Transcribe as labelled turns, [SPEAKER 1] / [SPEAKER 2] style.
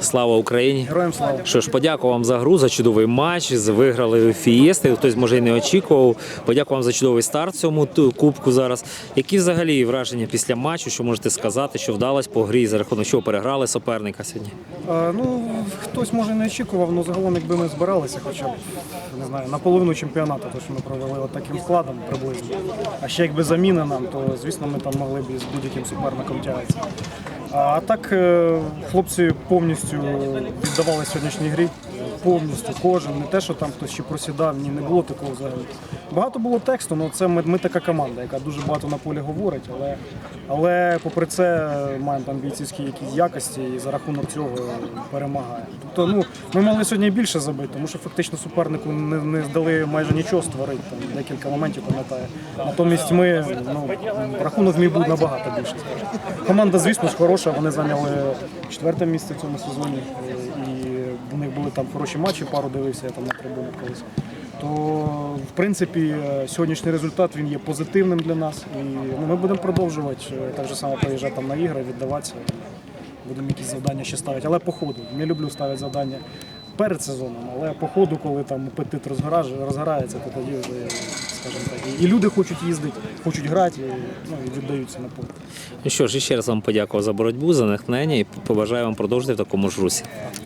[SPEAKER 1] Слава Україні!
[SPEAKER 2] Героям слава.
[SPEAKER 1] Що ж, подякую вам за гру, за чудовий матч. Виграли фієсти. Хтось може і не очікував. Подякую вам за чудовий старт цьому кубку зараз. Які взагалі враження після матчу? Що можете сказати, що вдалось по грі за рахунок чого переграли суперника сьогодні?
[SPEAKER 2] Е, ну, хтось може не очікував, але загалом, якби ми збиралися хоча б не знаю, на половину чемпіонату, то що ми провели от таким складом приблизно. А ще якби заміни нам, то звісно ми там могли б з будь-яким суперником тягатися. А так е, хлопці повністю віддавали сьогоднішній грі. Повністю кожен, не те, що там хтось ще просідав, ні, не було такого взагалі. Багато було тексту, але це ми, ми така команда, яка дуже багато на полі говорить, але, але попри це маємо там бійцівські якісь якості і за рахунок цього перемагає. Тобто, ну, ми могли сьогодні більше забити, тому що фактично супернику не, не здали майже нічого створити, там декілька моментів пам'ятаю. Натомість ми ну, рахунок міг бути набагато більше. Команда, звісно ж, хороша, вони зайняли четверте місце в цьому сезоні. У них були там хороші матчі, пару дивився я там на трибунах колись. То, в принципі, е, сьогоднішній результат він є позитивним для нас. І ну, ми будемо продовжувати е, так же само приїжджати там на ігри, віддаватися. Будемо якісь завдання ще ставити. Але по ходу. Не люблю ставити завдання перед сезоном, але по ходу, коли там апетит розгорається, то тоді вже, скажімо так, і люди хочуть їздити, хочуть грати, і, ну, і віддаються на поле.
[SPEAKER 1] Ну що ж, ще раз вам подякував за боротьбу, за натхнення і побажаю вам продовжити в такому ж русі.